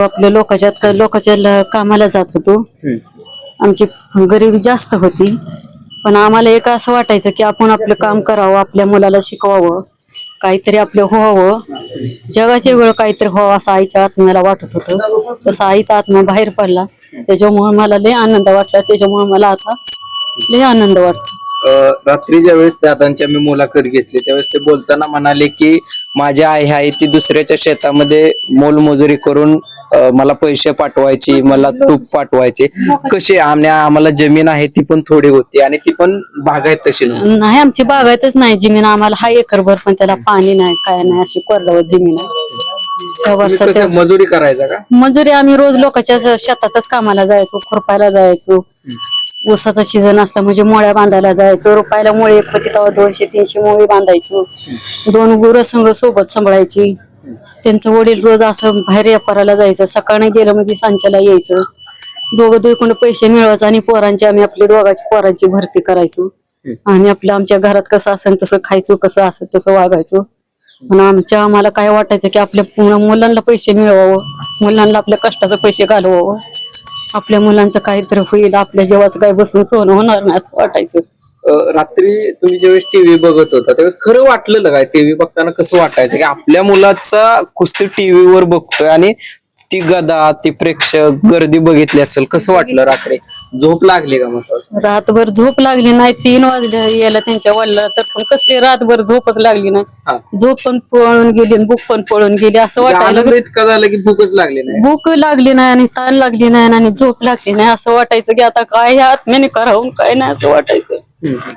आपल्या लोकांच्या लोकांच्या कामाला जात होतो. आमची गरिबी जास्त होती. पण आम्हाला एक असं वाटायचं की आपण आपलं काम करावं आपल्या मुलाला शिकवावं काहीतरी आपलं व्हावं. जगाच्या वेळ काहीतरी व्हावं असं आईच्या आत्म्याला वाटत होतं. तसं आईचा आत्मा बाहेर पडला. त्याच्यामुळे मला लय आनंद वाटला. त्याच्यामुळे मला आता लय आनंद वाटतो. रात्री ज्या वेळेस दादांची आम्ही मुलाखत घेतली. त्यावेळेस ते बोलताना म्हणाले की माझी आई आहे ती दुसऱ्याच्या शेतामध्ये मोलमजुरी करून मला पैसे पाठवायची मला तूप पाठवायचे. कसे आम्ही आम्हाला जमीन आहे ती पण थोडी होती आणि ती पण बागायत तशी नव्हती. नाही आमची बागायतच नाही जमीन आम्हाला हा एकरभर पण त्याला पाणी नाही काय नाही अशी कोरडावर जमीन आहे. तेव्हा तुम्ही सध्या- कसं मजुरी करायचा का? मजुरी आम्ही रोज लोकांच्या श- शेतातच कामाला जायचो खुरपायला जायचो. ऊसाचा सीझन असला म्हणजे मोळ्या बांधायला जायचो रुपयाला मोळे एक होती तेव्हा दोनशे तीनशे मोळी बांधायचो. दोन गुरं संघ सोबत सांभाळायची. त्यांचं वडील रोज असं बाहेर व्यापाराला जायचं. सकाळी गेलं म्हणजे सांच्याला यायचं. दोघं दोघं पैसे मिळवायचं आणि पोरांची आम्ही आपली दोघांची पोरांची भरती करायचो. आणि आपलं आमच्या घरात कसं असेल तसं खायचो कसं असेल तसं वागायचो. आणि आमच्या आम्हाला काय वाटायचं की आपल्या पूर्ण मुलांना पैसे मिळवावं मुलांना आपल्या कष्टाचे पैसे घालवावं. आपल्या मुलांचं काहीतरी होईल आपल्या जेवाचं काय बसून सोनं होणार नाही असं वाटायचं. रात्री तुम्ही ज्यावेळेस टीव्ही बघत होता त्यावेळेस खरं वाटलेलं काय? टीव्ही बघताना कसं वाटायचं? की आपल्या मुलाचा कुस्ती टीव्हीवर बघतोय आणि ती गदा ती प्रेक्षक गर्दी बघितली असेल कसं वाटलं रात्री? झोप लागली का महत्वाचं रातभर झोप लागली नाही तीन वाजले यायला त्यांच्या वडिला तर पण कसली रातभर झोपच लागली नाही. झोप पण पळून गेली आणि भूक पण पळून गेली असं म्हणजे वाटायला आनंद इतका झाला की भूकच लागली नाही. भूक लागली नाही आणि ताण लागली नाही आणि झोप लागली नाही असं वाटायचं की आता काय ह्या आत्म्याने करावं काय नाही असं वाटायचं. हम्म.